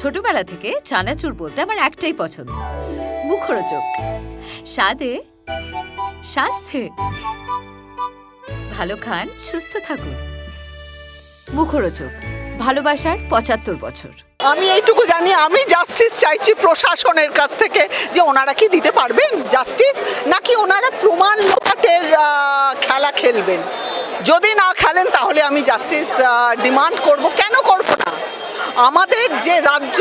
ছোটবেলা থেকে চানাচুর বলতে আমার একটাই পছন্দ। মুখরোচক। স্বাদে স্বাস্থ্যে ভালো খান, সুস্থ থাকুন। মুখরোচক। ভালোবাসার পঁচাত্তর বছর। আমি এইটুকু জানি, আমি জাস্টিস চাইছি প্রশাসনের কাছ থেকে যে ওনারা কি দিতে পারবেন জাস্টিস নাকি ওনারা প্রমাণ লোপাটের খেলা খেলবেন। যদি না খেলেন তাহলে আমি জাস্টিস ডিমান্ড করব। কেন করব না? আমাদের যে রাজ্য,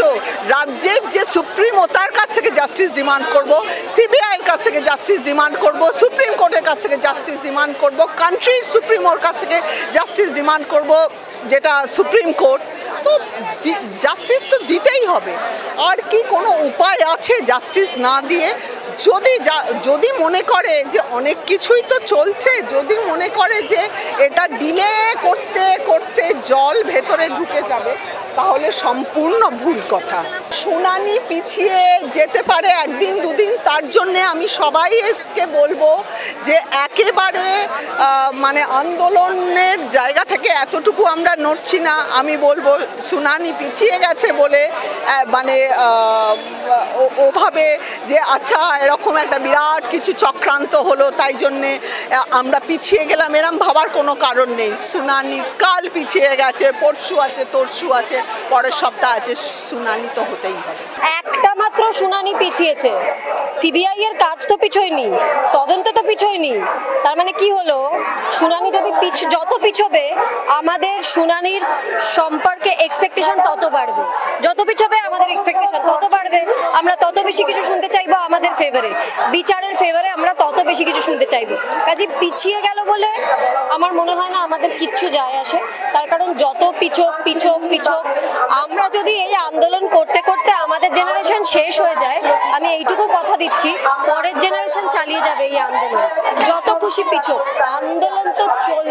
রাজ্যের যে সুপ্রিমো, তার কাছ থেকে জাস্টিস ডিমান্ড করব সিবিআইয়ের কাছ থেকে জাস্টিস ডিমান্ড করব সুপ্রিম কোর্টের কাছ থেকে জাস্টিস ডিমান্ড করব কান্ট্রির সুপ্রিমোর কাছ থেকে জাস্টিস ডিমান্ড করব, যেটা সুপ্রিম কোর্ট তো জাস্টিস তো দিতেই হবে। আর কি কোনো উপায় আছে জাস্টিস না দিয়ে যদি যা- যদি মনে করে যে অনেক কিছুই তো চলছে, যদি মনে করে যে এটা ডিলে করতে করতে জল ভেতরে ঢুকে যাবে, তাহলে সম্পূর্ণ ভুল কথা। শুনানি পিছিয়ে যেতে পারে একদিন, দুদিন, তার জন্যে আমি সবাইকে বলব যে একেবারে মানে আন্দোলনের জায়গা থেকে এতটুকু আমরা নড়ছি না। আমি বলব শুনানি পিছিয়ে গেছে বলে মানে ওভাবে যে আচ্ছা এরকম একটা বিরাট কিছু চক্রান্ত হলো, তাই জন্যে আমরা পিছিয়ে গেলাম, এরম ভাবার কোনো কারণ নেই। শুনানি কাল পিছিয়ে গেছে, পরশু আছে, তরশু আছে, পরের সপ্তাহ আছে, শুনানি তো হতেই হবে একটা মাত্র শুনানি পিছিয়েছে। সিবিআই এর কাজ তো পিছোয়নি, তদন্ত তো পিছোয়নি। তার মানে কি হলো? শুনানি যদি পিছ, যত পিছবে, আমাদের শুনানির সম্পর্কে এক্সপেকটেশন তত বাড়বে। যত পিছবে, আমাদের এক্সপেকটেশন তত বাড়বে। আমরা তত বেশি কিছু শুনতে চাইব আমাদের ফেভারে বিচারের ফেভারে আমরা তত বেশি কিছু শুনতে চাইব। কাজে পিছিয়ে গেল বলে আমার মনে হয় না আমাদের কিচ্ছু যায় আসে। তার কারণ যত পিছক পিছক পিছক, আমরা যদি এই আন্দোলন করতে করতে আমাদের জেনারেশন শেষ হয়ে যায়, আমি এইটুকু কথা দিচ্ছি, পরের জেনারেশন চালিয়ে যাবে এই আন্দোলন। যত খুশি পিছক, আন্দোলন তো চল